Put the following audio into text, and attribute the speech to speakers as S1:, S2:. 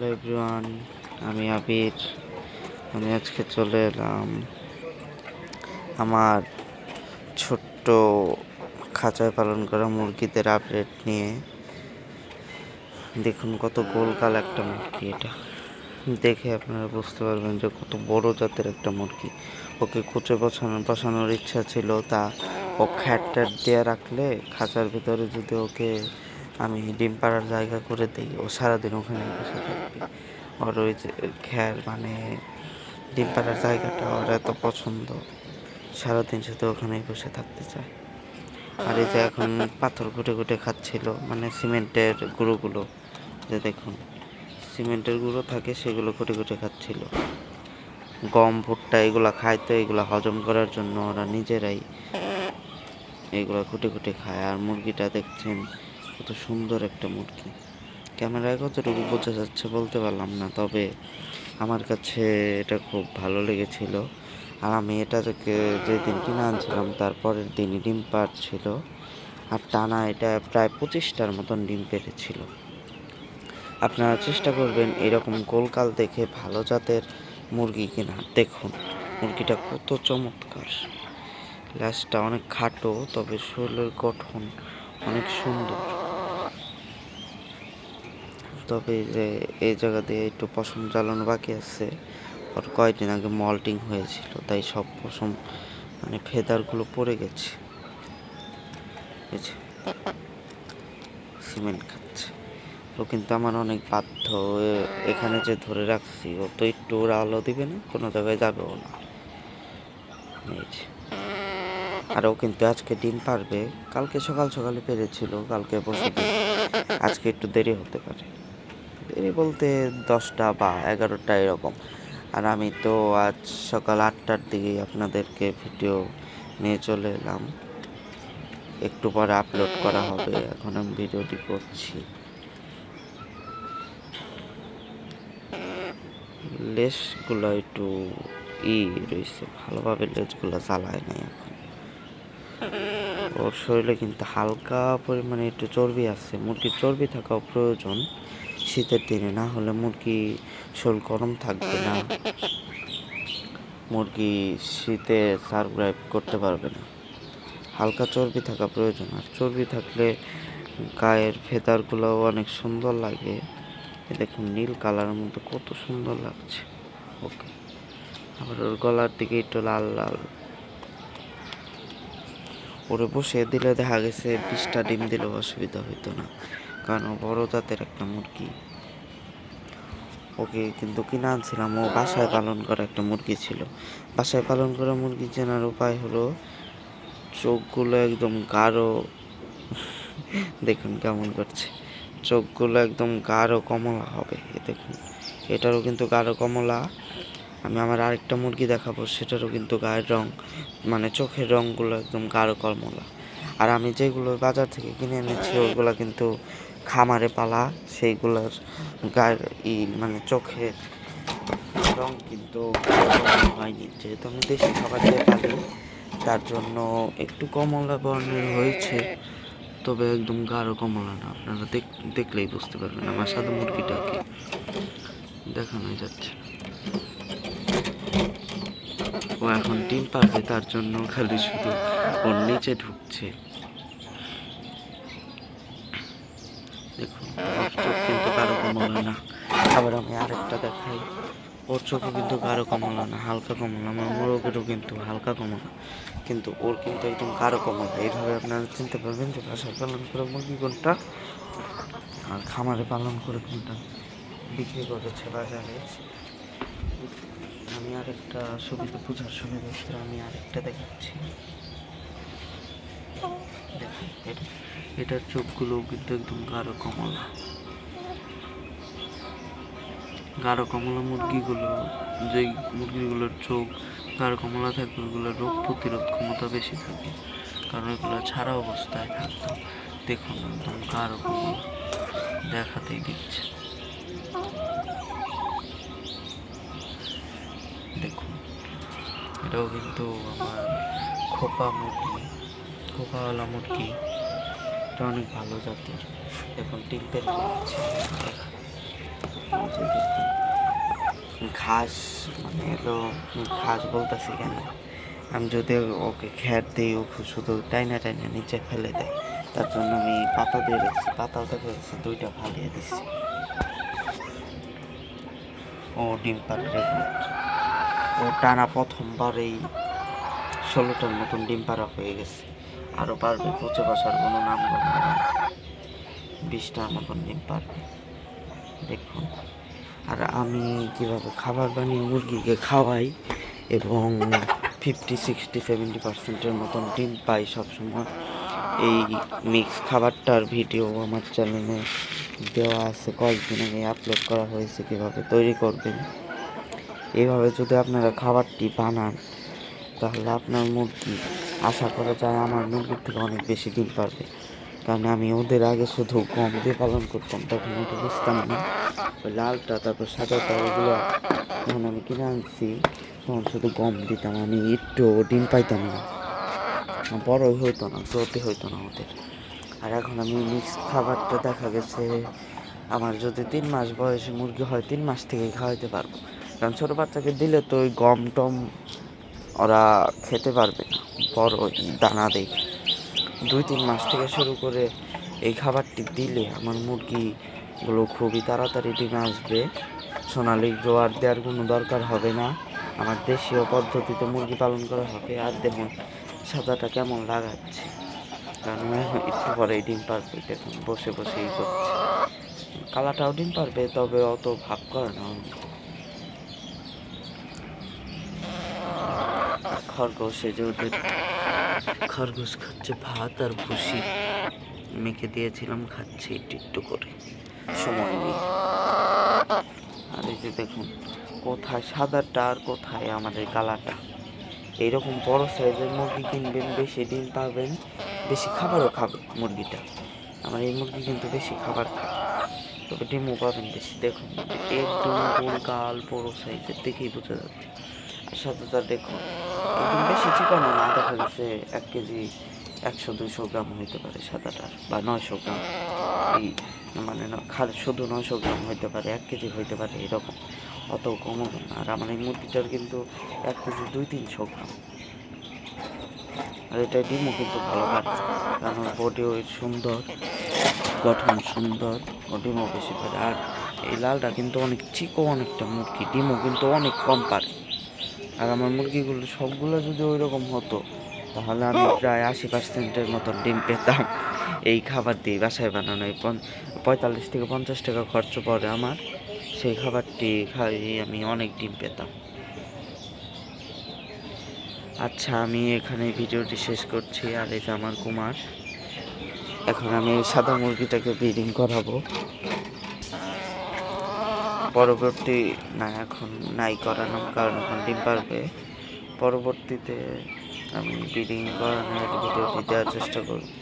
S1: Hello everyone, আমি আবির। আমি আজকে চলে এলাম আমার ছোট্ট খাঁচায় পালন করা মুরগিদের আপডেট নিয়ে। দেখুন কত গোলকাল একটা মুরগি এটা। দেখে আপনারা বুঝতে পারবেন যে কত বড় জাতের একটা মুরগি। ওকে কুচে বসানো, বসানোর ইচ্ছা ছিল তা ও খ্যাট ট্যাট দিয়ে রাখলে খাঁচার ভিতরে যদি ওকে আমি ডিম পাড়ার জায়গা করে দিই ও সারাদিন ওখানে বসে থাকবে ওর ওই যে খ্যার মানে ডিম পাড়ার জায়গাটা ওর এত পছন্দ, সারাদিন শুধু ওখানেই বসে থাকতে চায়। আর এই যে এখন পাথর ঘুটে ঘুটে খাচ্ছিল মানে সিমেন্টের গুঁড়োগুলো, যে দেখুন, সিমেন্টের গুঁড়ো থাকে সেগুলো ঘুটে ঘুটে খাচ্ছিল। গম, ভুট্টা এগুলো খায় তো এগুলো হজম করার জন্য ওরা নিজেরাই এগুলো খুঁটে খুঁটে খায়। আর মুরগিটা দেখছেন কত সুন্দর একটা মুরগি। ক্যামেরায় কতটুকু বোঝা যাচ্ছে বলতে পারলাম না, তবে আমার কাছে এটা খুব ভালো লেগেছিল। আর আমি এটা থেকে যেদিন কিনে আনছিলাম তারপরের দিনই ডিম পাড়ছিল। আর টানা এটা প্রায় পঁচিশটার মতন ডিম পেড়েছিল। আপনারা চেষ্টা করবেন এরকম গোলকাল দেখে ভালো জাতের মুরগি কিনা। দেখুন, মুরগিটা কত চমৎকার। ল্যাসটা অনেক খাটো, তবে শরীরের গঠন অনেক সুন্দর। তবে যে এই জায়গা দিয়ে একটু পশম জ্বালানো বাকি আছে। ওর কয়েকদিন আগে মল্টিং হয়েছিল, তাই সব পশম মানে ফেদারগুলো পড়ে গেছে। সিমেন্ট খাচ্ছে। ও কিন্তু আমার অনেক বাধ্য এখানে যে ধরে রাখছি, ও তো একটু ওরা আলো দিবে না, কোনো জায়গায় যাবেও না। আর ও কিন্তু আজকে ডিম পারবে, কালকে সকাল সকালে পেরেছিল, কালকে বসে আজকে একটু দেরি হতে পারে। দেরি বলতে দশটা বা এগারোটা এরকম। আর আমি তো আজ সকাল আটটার দিকেই আপনাদেরকে ভিডিও নিয়ে চলে এলাম। একটু পরে আপলোড করা হবে, এখন আমি ভিডিওটি করছি। লেসগুলো একটু ই রয়েছে, ভালোভাবে লেজগুলো চালায় নাই এখন। ওর শরীরে কিন্তু হালকা পরিমাণে একটু চর্বি আছে, মুরগির চর্বি থাকাও প্রয়োজন। শীতের দিনে না হলে মুরগি শরীর গরম থাকবে না। মুরগি শীতে সার্ভাইভ করতে পারবে না। হালকা চর্বি থাকা প্রয়োজন। আর চর্বি থাকলে গায়ের ফেদারগুলোও অনেক সুন্দর লাগে। দেখুন, নীল কালারের মধ্যে কত সুন্দর লাগছে। ওকে, আবার ওর গলার দিকে একটু লাল লাল। ওরে বসে দিলে দেখা গেছে বিশটা ডিম দিলেও অসুবিধা হইতো না। কারণ বড় জাতের একটা মুরগি। ওকে কিন্তু কিনে আনছিলাম। ও বাসায় পালন করা একটা মুরগি ছিল। বাসায় পালন করা মুরগি চেনার উপায় হলো, চোখগুলো একদম গাঢ়। দেখুন কেমন করছে। চোখগুলো একদম গাঢ় কমলা হবে। দেখুন, এটারও কিন্তু গাঢ় কমলা। আমি আমার আরেকটা মুরগি দেখাবো, সেটারও কিন্তু গায়ের রং মানে চোখের রঙগুলো একদম গাঢ় কমলা। আর আমি যেগুলো বাজার থেকে কিনে এনেছি ওইগুলো কিন্তু খামারে পালা, সেইগুলোর গায়ের ই মানে চোখের রং কিন্তু হয়নি। যেহেতু আমি দেশি খাবার দিয়ে পালি, তার জন্য একটু কমলা বর্ণের হয়েছে, তবে একদম গাঢ় কমলা না। আপনারা দেখ- দেখলেই বুঝতে পারবেন আমার সাথে মুরগিটাকে দেখানো যাচ্ছে। ও এখন ডিম পারবে তার জন্য খালি শুধু ওর নিচে ঢুকছে। কিন্তু কারও কমলা না। আবার আমি আরেকটা দেখাই। ওর চোখও কিন্তু কারও কমলা না, হালকা কমলা। আমার মোরগেরও কিন্তু হালকা কমলা, কিন্তু ওর কিন্তু একদম কারও কমলা। এইভাবে আপনারা চিনতে পারবেন যে বাসায় পালন করে মুরগি কোনটা, আর খামারে পালন করে কোনটা। বিক্রি করেছে বাজারে আমি আরেকটা সুবিধা বোঝার সুবিধার্থে আমি আরেকটা দেখাচ্ছি। এটার চোখগুলো কিন্তু একদম গাঢ় কমলা। গাঢ় কমলা মুরগিগুলো, যেই মুরগিগুলোর চোখ গাঢ় কমলা থাকে ওগুলোর রোগ প্রতিরোধ ক্ষমতা বেশি থাকে, কারণ এগুলো ছাড়া অবস্থায় থাকতো। দেখুন, একদম গাঢ় কমলা, দেখাতেই দিচ্ছে দেখুন, এটাও কিন্তু আমার খোপা মুরগি। খোপাওয়ালা মুরগি এটা অনেক ভালো জাতের। এখন ডিম ঘাস মানে এলো, ঘাস বলতেছি কেন? আমি যদি ওকে খ্যাট দিই, ও শুধু টাইনা টাইনা নিচে ফেলে দেয়, তার জন্য আমি পাতা দিয়ে রেখেছি, পাতাও দেখা গেছে দুইটা ফালিয়ে দিচ্ছি ও ডিম পাড়ে ও টানা প্রথমবার এই ষোলোটার মতন ডিম পাড়া হয়ে গেছে। আরও পারবে পচে বসার কোনো নাম বিশটার মতন ডিম পারবে। দেখুন। আর আমি কীভাবে খাবার বানিয়ে মুরগিকে খাওয়াই এবং ফিফটি সিক্সটি সেভেন্টি পার্সেন্টের মতন ডিম পাই সবসময়, এই মিক্স খাবারটার ভিডিও আমার চ্যানেলে দেওয়া আছে। কয়েকদিন আগে আপলোড করা হয়েছে কীভাবে তৈরি করবেন। এইভাবে যদি আপনারা খাবারটি বানান, তাহলে আপনার মুরগি আশা করা যায় আমার মুরগির থেকে অনেক বেশি ডিম পারবে। কারণ আমি ওদের আগে শুধু গম দিয়ে পালন করতাম, তখন ওটা বুঝতাম না। ওই লালটা, তারপর সাদাটা, ওগুলো যখন আমি কিনে আনছি, তখন শুধু গম দিতাম, আমি একটু ডিম পাইতাম না। বড়ই হইতো না গ্রোথে হইতো না ওদের। আর এখন আমি মিক্স খাবারটা দেখা গেছে, আমার যদি তিন মাস বয়সে মুরগি হয়, তিন মাস থেকেই খাওয়াইতে পারব। কারণ ছোটো বাচ্চাকে দিলে তো ওই গম টম ওরা খেতে পারবে না। বড় দানা দেখে দুই তিন মাস থেকে শুরু করে এই খাবারটি দিলে আমার মুরগিগুলো খুবই তাড়াতাড়ি ডিমে আসবে। সোনালি জোয়ার দেওয়ার কোনো দরকার হবে না। আমার দেশীয় পদ্ধতিতে মুরগি পালন করা হবে আর দেখুন, সাদাটা কেমন লাগাচ্ছে। কারণ একটু পরে ডিম পারবে দেখুন, বসে বসেই করছে। কালাটাও ডিম পারবে, তবে অত ভাব করে না। খরগোশ, এই যে ওদের খরগোশ খাচ্ছে ভাত আর ভুসি। মেখে দিয়েছিলাম, খাচ্ছে একটু একটু করে। সময় নেই। আর এই যে দেখুন, কোথায় সাদাটা আর কোথায় আমাদের কালাটা এইরকম বড় সাইজের মুরগি কিনবেন, বেশি ডিম পাবেন, বেশি খাবারও খাবে মুরগিটা। আমার এই মুরগি কিন্তু বেশি খাবার খায়। তবে ডিমও পাবেন বেশি। দেখুন, একদম গোল গাল, বড় সাইজের, দেখেই বোঝা যাচ্ছে। আর সাথে দেখুন বেশি চিকন না, দেখা গেছে এক কেজি একশো দুশো গ্রাম হইতে পারে সাদাটার বা নয়শো গ্রাম। এই মানে শুধু নয়শো গ্রাম হইতে পারে, এক কেজি হইতে পারে, এরকম। অত কমও আর আমার এই মুরগিটার কিন্তু এক কেজি দুই, তিনশো গ্রাম। আর এটা ডিমও কিন্তু ভালো পারে কারণ বডি সুন্দর, গঠন সুন্দর, ও ডিমও বেশি পারে। আর এই লালটা কিন্তু অনেক চিকো অনেকটা মুরগি, ডিমও কিন্তু অনেক কম পারে। আর আমার মুরগিগুলো সবগুলো যদি ওই রকম হতো তাহলে আমি প্রায় আশি পার্সেন্টের মতন ডিম পেতাম। এই খাবার দিয়ে বাসায় বানানো এই পঁয়তাল্লিশ থেকে পঞ্চাশ টাকা খরচ পড়ে আমার। সেই খাবারটি খাইয়ে আমি অনেক ডিম পেতাম। আচ্ছা আমি এখানে ভিডিওটি শেষ করছি। আর এই যে আমার কুমার এখন আমি সাদা মুরগিটাকে ব্রিডিং করাবো। পরবর্তী, না, এখন নাই করানো কারণ এখন ডিম পারবে। পরবর্তীতে আমি ব্রিডিং করানোর ভিডিওটি দেওয়ার চেষ্টা করব।